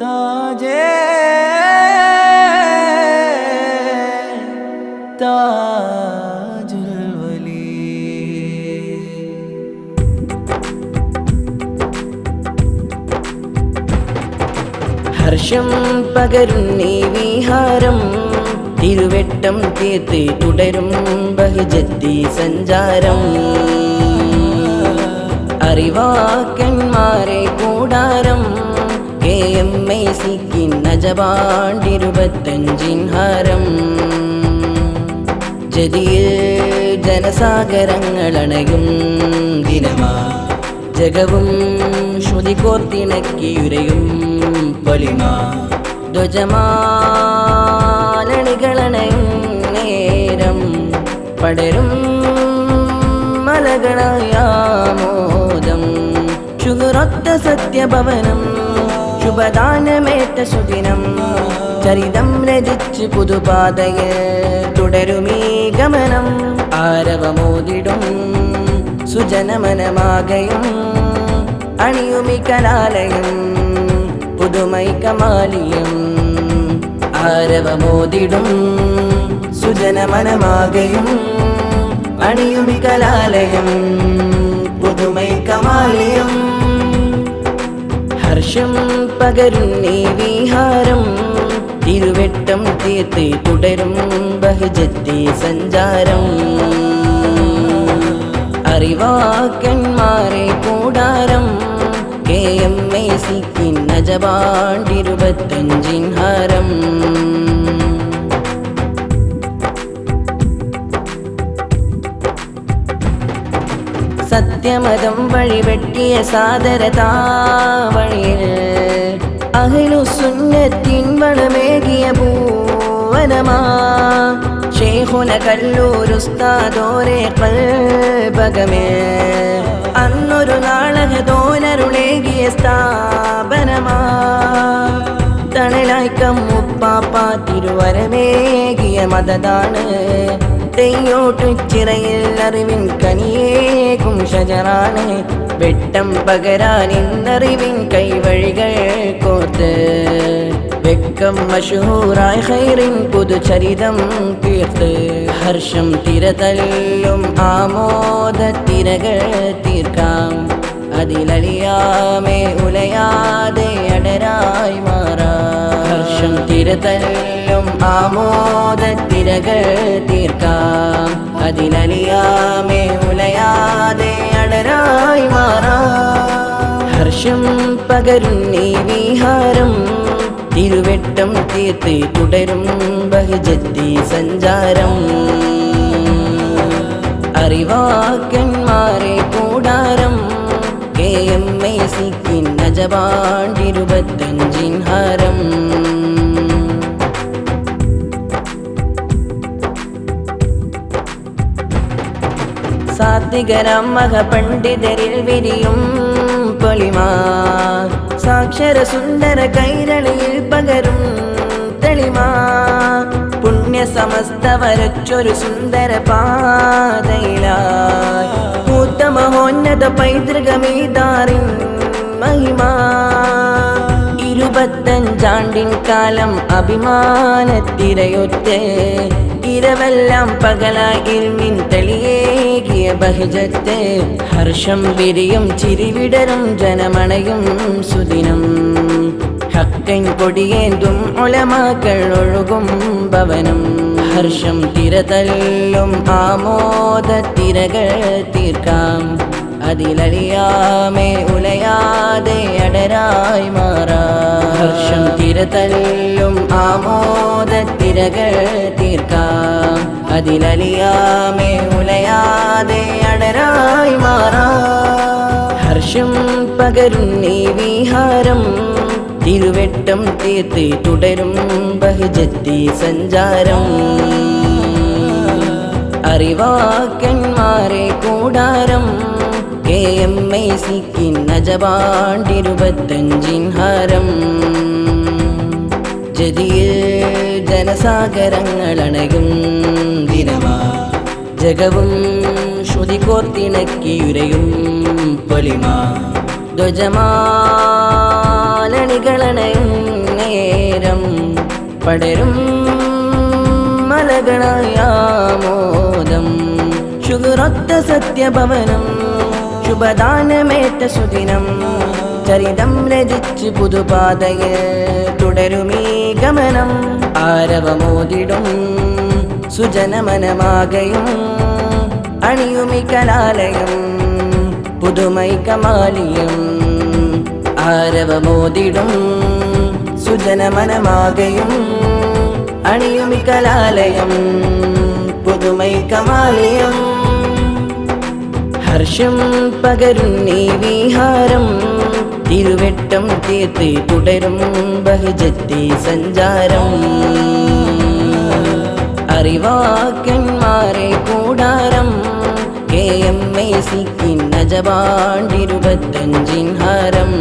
ताजे ഹർഷം പകരുന്നീ വിഹാരം. തിരുവെട്ടം തീർത്ത് തുടരും ബഹിജത്തി സഞ്ചാരം. അറിവാക്കന്മാരെ കൂടാരം. കെ എം ഐ സിക്കിൻ നജപാണ്ടിരുപത്തഞ്ചിൻ ഹാരം. ജതിയിൽ ജനസാഗരങ്ങളണയും ദിനമാ. ജഗവും ശ്രുതി കോർത്തിണക്കിയുരയും പൊലിമ ധ്വജമാലണികളണയും നേരം പടരും മലകളായാമോദം. ശുഗുറൊത്ത സത്യഭവനം ശുഭദാനമേറ്റ സുദിനം. ചരിതം രചിച്ച് പുതുപാതയിൽ തുടരുമീ ഗമനം. ആരവമോതിടും സുജനമനമാകയും അണിയുമി കലാലയം. പുതുമൈ കമാലിയം ആരവമോതിടും സുജനമനമാകയും അണിയുമി കലാലയം പുതുമൈ കമാലിയം ഹർഷം പകരുന്നീ വിഹാരം തിരുവെട്ടം തീർത്ത് തുടരും ബഹിജത്തി സഞ്ചാരം. അറിവാക്കന്മാരെ കൂടാരം எம்மை சிக்கின் நஜபாண்டிருபத்தஞ்சின் ஹரம். சத்தியமதம் வழிவெட்டிய சாதர தாவழியில் அகிலு சுண்ணத்தின் வனமேகிய பூவனமா. ஷேகுன கல்லூர் உஸ்தாதோரே അന്നൊരു നാളകതോനരുളേകിയ സ്ഥാപനമാ. തണലായിക്കം മുപ്പാപ്പ തിരുവരമേകിയ മതതാണ്. തെയ്യോട്ടു ചിറയിൽ അറിവിൻ കനിയേകും ഷജറാണ്. വെട്ടം പകരാൻ ഇന്നറിവിൻ കൈവഴികൾ കോർത്ത്. വെക്കം മഷൂറായ ഹൈറിൻ പുതുചരിതം തീർത്ത്. ഹർഷം തിരതല്ലും ആമോദ തിരകൾ തീർക്കാം. അതിലലിയാമേ ഉലയാതെ അടരായി മാറാം. ഹർഷം തിരതല്ലും ആമോദ തിരകൾ തീർക്കാം. അതിലലിയാമേ ഉലയാതെ അടരായി മാറാം. ഹർഷം പകരുന്നീ വിഹാരം തിരുവെട്ടം തീർത്ത് തുടരും ബഹുജത്തി സഞ്ചാരം. അറിവാക്കന്മാരെ സിക്കിൻ നജപാണ്ടിരുപത്തഞ്ചിൻ ഹാരം സാത്വികരം മഹ പണ്ഡിതരിൽ വിരിയും പൊളിമാ സാക്ഷര സുന്ദര കൈരളിയിൽ പകരും തെളിമാ പുണ്യ സമസ്ത വരച്ചൊരു സുന്ദര പാതയിലായി പൂത്ത മഹോന്നത പൈതൃകമീതാറിൻ മഹിമാ. ഇരുപത്തഞ്ചാണ്ടിൻ കാലം അഭിമാനത്തിരയൊത്ത് ഇരവെല്ലാം പകലായി ഇരുമിൻ തെളിയേകിയ ബഹിജത്ത്. ഹർഷം വിരിയും ചിരിവിടരും ജനമണയും സുദിനം. ഹക്കൻ കൊടിയേന്തും ഒലമാക്കൾ ഒഴുകും ഭവനം. ഹർഷം തിരതല്ലും ആമോദ തിരകൾ തീർക്കാം. അതിലലിയാമേ ഉലയാതെ അടരായി മാറാം. ഹർഷം ആമോദ തിരകൾ തീർക്കാം. അതിലലിയാമേ ഉലയാതെ അടരായി മാറാം. ഹർഷം പകരും നീ വിഹാരം തിരുവെട്ടം തീർത്ത് തുടരും ബഹുജത്തി സഞ്ചാരം. അറിവാക്കന്മാരെ കൂടാരം കെ എം ഐ സിക്കിൻ നജപാണ്ടിരുപത്തഞ്ചിൻ ഹാരം. സാഗരങ്ങളണയും ദിനമാ. ജഗവും ശ്രുതി കോർത്തിണക്കിയുരയും പൊലിമാ. ധ്വജമാലണികളണയും നേരം. പടരും മലകളായാമോദം. ശുഗുറൊത്ത സത്യഭവനം ശുഭദാനമേറ്റ സുദിനം ചരിതം രചിച്ച് പുതുപാതയിൽ തുടരുമീ ഗമനം. ആരവമോതിടും സുജനമനമാകയും അണിയുമി കലാലയം പുതുമൈ കമാലിയം. ആരവമോതിടും സുജനമനമാകയും അണിയുമി കലാലയം പുതുമൈ കമാലിയം. ഹർഷം പകരുന്നീ വിഹാരം തിരുവെട്ടം തീർത്ത് തുടരും ബഹിജത്തി സഞ്ചാരം അറിവാക്കന്മാരെ കൂടാരം കെ എം ഐ സിക്കിൻ നജപാണ്ടിരുപത്തഞ്ചിൻ ഹാരം